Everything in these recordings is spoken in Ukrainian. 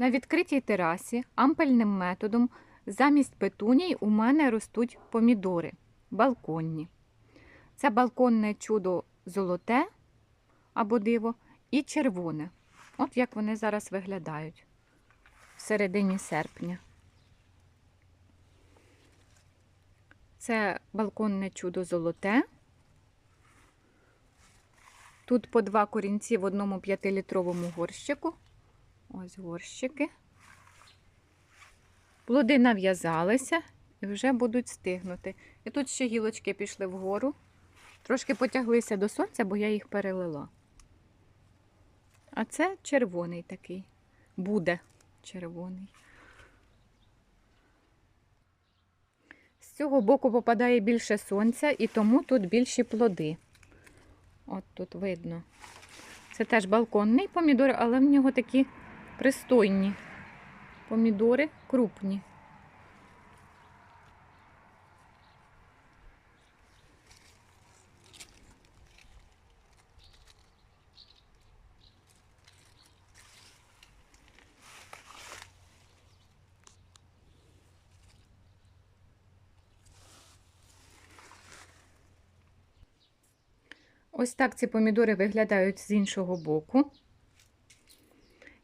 На відкритій терасі ампельним методом замість петуній у мене ростуть помідори балконні. Це балконне чудо золоте або диво і червоне. От як вони зараз виглядають в середині серпня. Це балконне чудо золоте. Тут по два корінці в одному 5-літровому горщику. Ось горщики. Плоди нав'язалися і вже будуть стигнути. І тут ще гілочки пішли вгору. Трошки потяглися до сонця, бо я їх перелила. А це червоний такий. Буде червоний. З цього боку попадає більше сонця, і тому тут більші плоди. От тут видно. Це теж балконний помідор, але в нього такі пристойні помідори крупні. Ось так ці помідори виглядають з іншого боку.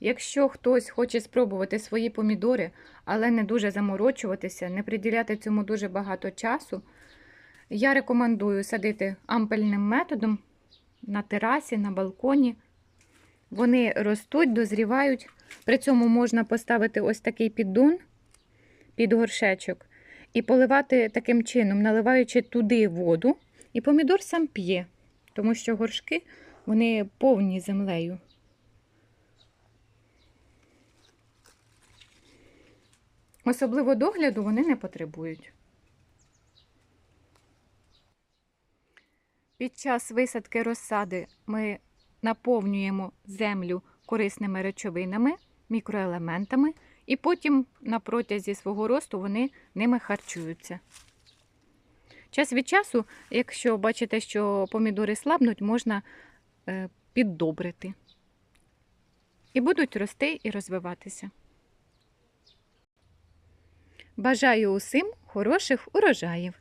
Якщо хтось хоче спробувати свої помідори, але не дуже заморочуватися, не приділяти цьому дуже багато часу, я рекомендую садити ампельним методом на терасі, на балконі. Вони ростуть, дозрівають. При цьому можна поставити ось такий піддон під горшечок і поливати таким чином, наливаючи туди воду, і помідор сам п'є, тому що горшки вони повні землею. Особливо догляду вони не потребують. Під час висадки розсади ми наповнюємо землю корисними речовинами, мікроелементами, і потім на протязі свого росту вони ними харчуються. Час від часу, якщо бачите, що помідори слабнуть, можна е, піддобрити. І будуть рости і розвиватися. Бажаю усім хороших урожаїв!